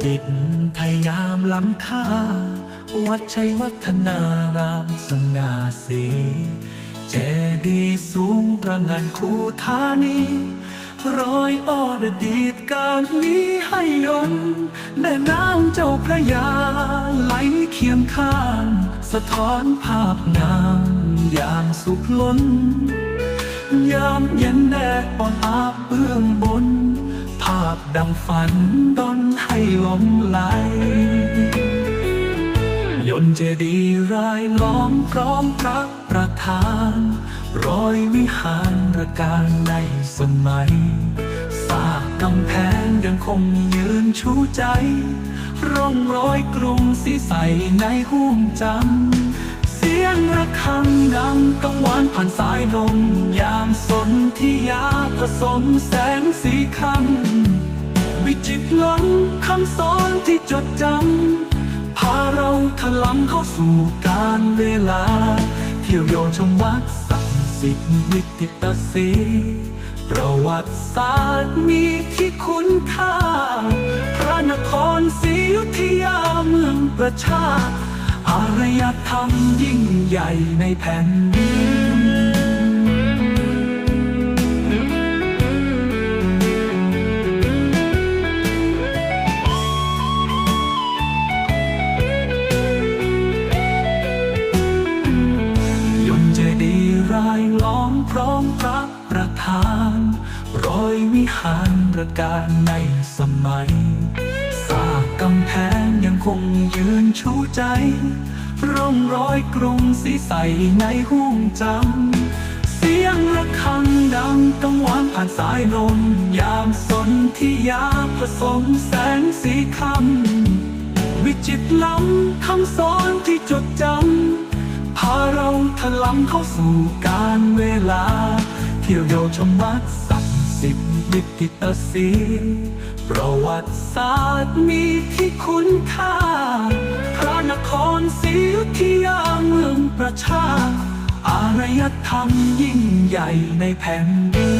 นสิ้นดินพยายามล้ำค่า วัดชัยวัฒนารามสง่าสีเจดีย์สูงประงานคูธานีรอยออดดีดการนี้ให้ยนแม่น้ำเจ้าพระยา ไหลเคียงข้าง สะท้อนภาพงามอย่างสุขล้น ยามเย็นแดดอ่อนอาบเบื้องบนาพดังฝันดนให้หลงไหล ยนต์เจดีย์รายล้อมพร้อมพระประธานรอยวิหารระการในสมัยสางกำแพงยังคงยืนชูใจ ร่องรอยกรุงสีใสในห้วงจำ งดังกังวานผ่านสายลมยามสนที่ยาผสมแสงสีคำวิจิตรล้นคำสอนที่จดจำ พาเราถลำเข้าสู่การเวลา เที่ยวโยนชมวัดศักดิ์สิทธิ์วิติตสีประวัติศาสตร์มีที่คุณค่า พระนครศรีอยุธยาเมืองประชา อารยธรรมยิ่งใหญ่ในแผ่นดินยนเจดีรายล้อมพร้อมพระประธาน รอยวิหารประการในสมัย แพงยังคงยืนชูใจ ร่องรอยกรุงสีใสในห้วงจำ เสียงระฆังดังกังวานผ่านสายลม ยามสนที่ยาผสมแสงสีคำ วิจิตรล้ำคำสอนที่จดจำ พาเราถลำเข้าสู่การเวลา เที่ยวโยชมวัดศักสิทธิ์วิติตสี ประวัติศาสตร์มีที่คุณค่า พระนครศรีอยุธยาเมืองประชา อารยธรรมยิ่งใหญ่ในแผ่นดิน